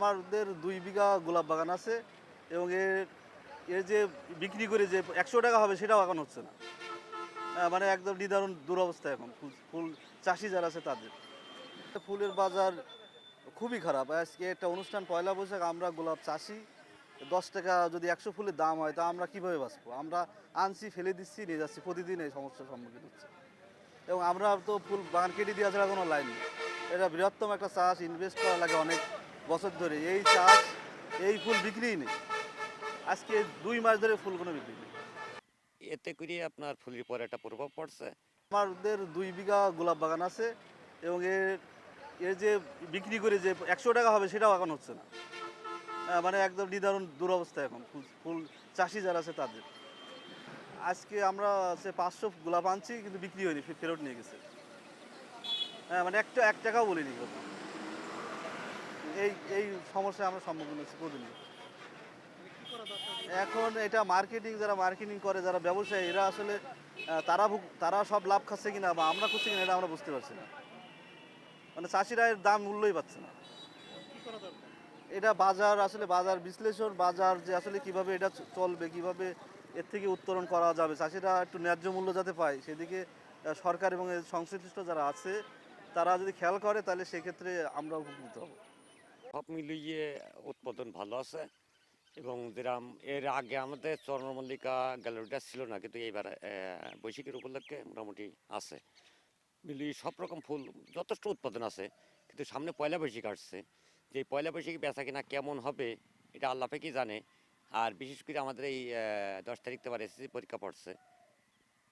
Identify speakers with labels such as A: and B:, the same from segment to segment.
A: আমাদের দুই বিঘা গোলাপ বাগান আছে এবং এর এর যে বিক্রি করে যে একশো টাকা হবে সেটাও এখন হচ্ছে না। আহ, মানে একদম নির্ধারণ দুরবস্থা এখন। ফুল ফুল চাষি যারা আছে তাদের। ফুলের বাজার খুবই খারাপ। আজকে একটা অনুষ্ঠান পয়লা বৈশাখ আমরা গোলাপ চাষি। দশ টাকা যদি একশো ফুলের দাম হয় তা আমরা কীভাবে বাঁচবো? আমরা আনছি ফেলে দিচ্ছি নিয়ে যাচ্ছি প্রতিদিন এই সমস্যার সম্মুখীন হচ্ছে। এবং আমরা তো ফুল বাগান কেটে দেওয়া ছাড়া কোনো লাইন এটা বৃহত্তম একটা চাষ ইনভেস্ট করা লাগে অনেক। বছর ধরে এই চাষ এই ফুল বিক্রিই নেই। আজকে দুই মাস ধরে ফুল কোনো বিক্রি নেই।
B: এতে করে আপনার ফুলের পরে একটা প্রভাব পড়ছে।
A: আমাদের দুই বিঘা গোলাপ বাগান আছে এবং এর এর যে বিক্রি করে যে একশো টাকা হবে সেটাও এখন হচ্ছে না। আহ, মানে একদম নির্ধারণ দুরবস্থা এখন ফুল ফুল চাষি যারা আছে তাদের। আজকে আমরা সে পাঁচশো গোলাপ আনছি কিন্তু বিক্রি হয়নি ফেরত নিয়ে গেছে। হ্যাঁ মানে একটা এক টাকাও বলিনি। কথা এই এই সমস্যায় আমরা সম্মুখীন হচ্ছি প্রতিদিন। এখন এটা মার্কেটিং যারা মার্কেটিং করে, যারা ব্যবসায়ী, এরা আসলে তারা তারা সব লাভ খাচ্ছে কিনা বা আমরা করছি কিনা, এটা আমরা বুঝতে পারছি না। মানে চাষিরা এর দাম মূল্যই পাচ্ছে না। এটা বাজার, আসলে বাজার বিশ্লেষণ, বাজার যে আসলে কীভাবে এটা চলবে, কীভাবে এর থেকে উত্তরণ করা যাবে, চাষিরা একটু ন্যায্য মূল্য যাতে পায়, সেদিকে সরকার এবং সংশ্লিষ্ট যারা আছে, তারা যদি খেয়াল করে, তাহলে সেক্ষেত্রে আমরা উপকৃত হব।
B: সব মিলিয়ে উৎপাদন ভালো আছে এবং যেরাম এর আগে আমাদের চন্দ্রমল্লিকা গ্যালারিটা ছিল না, কিন্তু এইবার বৈশাখের উপলক্ষে মোটামুটি আছে। মিলিয়ে সব রকম ফুল, যথেষ্ট উৎপাদন আছে, কিন্তু সামনে পয়লা বৈশাখ আসছে। যে পয়লা বৈশাখী বেচা কিনা কেমন হবে, এটা আল্লাহ কি জানে। আর বিশেষ করে আমাদের এই দশ তারিখ তো আবার এসএসসি পরীক্ষা পড়ছে।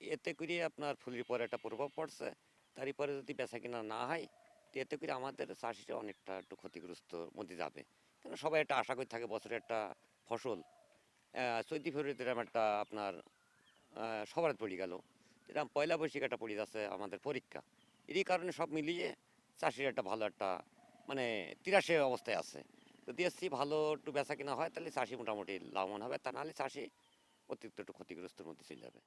B: এতে করে আপনার ফুলের পরে একটা প্রভাব পড়ছে। তারই পরে যদি বেচা কিনা না হয় তো এতে করে আমাদের চাষিরা অনেকটা একটু ক্ষতিগ্রস্ত মধ্যে যাবে। কেন সবাই একটা আশা করে থাকে বছরে একটা ফসল। চৈতি ফেব্রুয়ারিতে এরকম একটা আপনার সবার পড়ে গেল। এরকম পয়লা বৈশাখ একটা পড়ে যাচ্ছে আমাদের পরীক্ষা। এরই কারণে সব মিলিয়ে চাষির একটা ভালো একটা মানে তিরাশে অবস্থায় আছে। যদি এসছি ভালো একটু বেচা কিনা হয় তাহলে চাষি মোটামুটি লাভবান হবে। তা নাহলে চাষি অতিরিক্ত একটু ক্ষতিগ্রস্তের মধ্যে চলে যাবে।